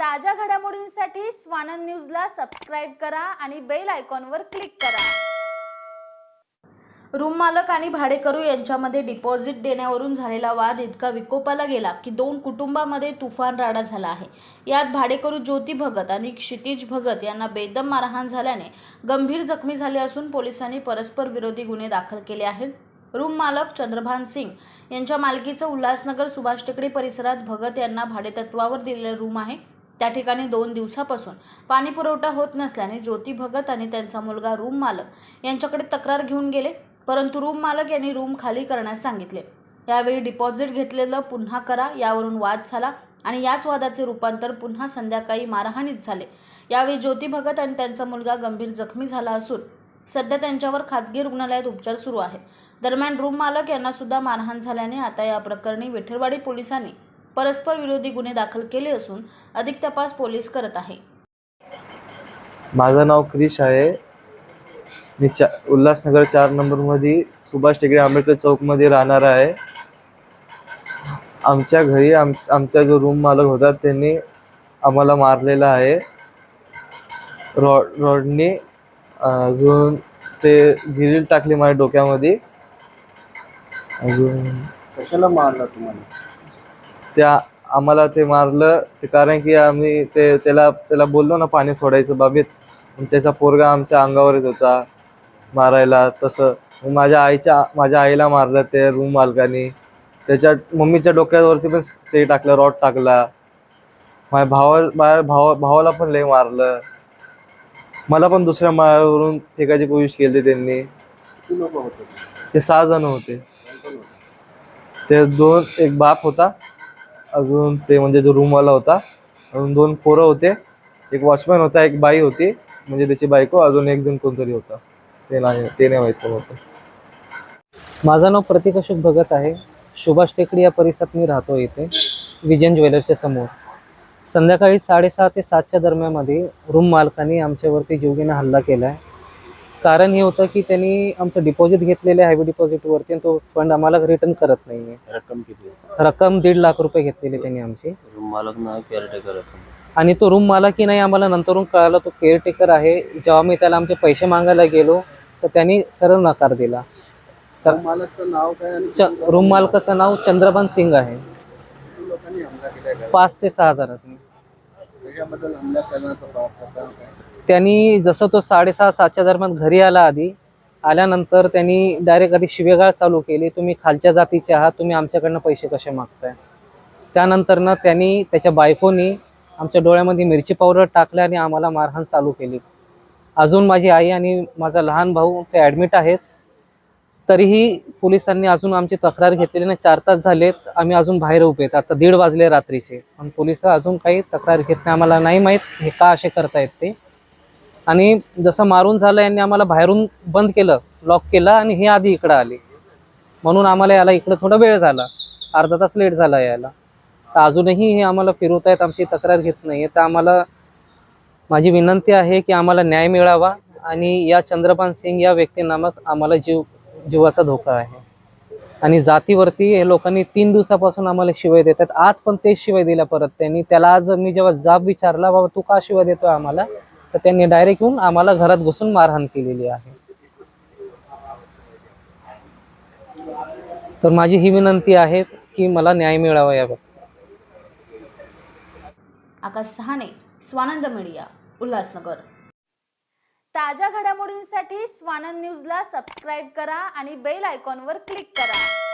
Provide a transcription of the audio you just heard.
ताज्या घडामोडींसाठी स्वानंद न्यूजला सबस्क्राईब करा आणि बेल आयकॉनवर क्लिक करा. रूम मालक आणि भाडेकरू यांच्यामध्ये डिपॉझिट देण्यावरून झालेला वाद इतका विकोपाला गेला की दोन कुटुंबामध्ये तुफान राडा झाला आहे. यात भाडेकरू ज्योती भगत आणि क्षितिज भगत यांना बेदम मारहाण झाल्याने गंभीर जखमी झाले असून पोलिसांनी परस्पर विरोधी गुन्हे दाखल केले आहेत. रूम मालक चंद्रभान सिंग यांच्या मालकीचं उल्हासनगर सुभाष टेकडी परिसरात भगत यांना भाडेतत्वावर दिलेलं रूम आहे. त्या ठिकाणी दोन दिवसापासून पाणी पुरवठा होत नसल्याने ज्योती भगत आणि त्यांचा मुलगा रूम मालक यांच्याकडे तक्रार घेऊन गेले परंतु रूम मालक यांनी रूम खाली करण्यास सांगितले. यावेळी डिपॉझिट घेतलेलं पुन्हा करा यावरून वाद झाला आणि याच वादाचे रूपांतर पुन्हा संध्याकाळी मारहाणीत झाले. यावेळी ज्योती भगत आणि त्यांचा मुलगा गंभीर जखमी झाला असून सध्या त्यांच्यावर खाजगी रुग्णालयात उपचार सुरू आहे. दरम्यान रूम मालक यांना सुद्धा मारहाण झाल्याने आता या प्रकरणी विठ्ठलवाडी पोलिसांनी परस्पर विरोधी गुन्हे दाखल केले असून अधिक तपास पोलीस करत आहे. माझं नाव क्रिश आहे. मी चा उल्हासनगर चार नंबरमध्ये सुभाष टेकडे आंबेडकर चौकमध्ये राहणार आहे. आमच्या घरी आम आमचा जो रूम मालक होता त्यांनी आम्हाला मारलेला आहे. रॉड रॉडनी अजून ते गिरील टाकली माझ्या डोक्यामध्ये अजून कशाला मारला तुम्हाला? त्या आम्हाला ते मारलं. ते कारण की आम्ही ते त्याला त्याला बोललो ना पाणी सोडायचं बाबीत. त्याचा पोरगा आमच्या अंगावरच होता मारायला. तसं माझ्या आईच्या माझ्या आईला मारलं ते रूम मालकाने. त्याच्या मम्मीच्या डोक्यावरती पण ते टाकलं रॉड टाकला. माझ्या भावा माझ्या भावा भावाला पण लय मारलं. मला पण दुसऱ्या माळ्यावरून फेकायची कोशिश केली त्यांनी. होते ते सहा जण होते? ते दोन एक बाप होता. अजून ते म्हणजे जो रूमवाला होता अजून दोन पोरं होते. एक वॉचमॅन होता एक बाई होती. म्हणजे त्याची बायको अजून एक जण कोणतरी होता. ते नाही ते नाही माहीत होतं. माझं नाव प्रतीक अशोक भगत आहे. सुभाष टेकडी या परिसरात मी राहतो इथे विजयन ज्वेलर्सच्या समोर. संध्याकाळी साडेसहा ते सातच्या दरम्यानमध्ये रूम मालकाने आमच्यावरती जीवघेणा हल्ला केला आहे कारण हे होतं की त्यांनी आमचं डिपॉझिट घेतलेलं आहे हॅवी डिपॉझिटवरती आणि तो फंड आम्हाला रिटर्न करत नाही आहे रक्कम किती रक्कम दीड लाख रुपये घेतलेली त्यांनी आमची. रूम मालक ना केअरटेकर आणि तो रूम मालक की नाही आम्हाला नंतरून कळालं तो केअरटेकर आहे. जेव्हा मी त्याला आमचे पैसे मागायला गेलो तर त्यांनी सरळ नकार दिला. तर रूम मालकचं नाव काय रूम मालकाचं नाव चंद्रभान सिंग आहे? पाच ते सहा हजारात त्यांनी जसं तो साडेसहा सातच्या दरम्यान घरी आला आधी आल्यानंतर त्यांनी डायरेक्ट आधी शिवेगाळ चालू केली. तुम्ही खालच्या जातीचे आहात तुम्ही आमच्याकडनं पैसे कसे मागताय? त्यानंतरनं त्यांनी त्याच्या बायकोनी आमच्या डोळ्यामध्ये मिरची पावडर टाकल्या आणि आम्हाला मारहाण चालू केली. अजून माझी आई आणि माझा लहान भाऊ ते ॲडमिट आहेत. तरीही पोलिसांनी अजून आमची तक्रार घेतलेली नाही. चार तास झालेत आम्ही अजून बाहेर उभे आहेत. आता दीड वाजले रात्रीचे. पण पोलीस अजून काही तक्रार घेत नाही. आम्हाला नाही माहीत हे का असे करतायत ते. आणि जसं मारून झालं यांनी आम्हाला बाहेरून बंद केलं लॉक केलं आणि हे आधी इकडं आले. म्हणून आम्हाला याला इकडं थोडा वेळ झाला. अर्धा तास लेट झाला यायला. तर अजूनही हे आम्हाला फिरवत आहेत आमची तक्रार घेत नाही आहे तर आम्हाला माझी विनंती आहे की आम्हाला न्याय मिळावा आणि या चंद्रपान सिंग या व्यक्तीनामक आम्हाला जीव जीवाचा धोका आहे. आणि जातीवरती हे लोकांनी तीन दिवसापासून आम्हाला शिवाय देतात आज पण तेच शिवाय दिल्या परत त्यांनी. त्याला आज मी जेव्हा जाब विचारला बाबा तू का शिवाय देतोय आम्हाला? तर त्यांनी डायरेक्ट येऊन आम्हाला घरात घुसून मारहाण केलेली आहे. तर माझी ही विनंती आहे की मला न्याय मिळावा याबाबत आकाश सहाने स्वानंद मीडिया उल्हासनगर. ताज्या घडामोडींसाठी स्वानंद न्यूजला सबस्क्राईब करा आणि बेल आयकॉनवर क्लिक करा.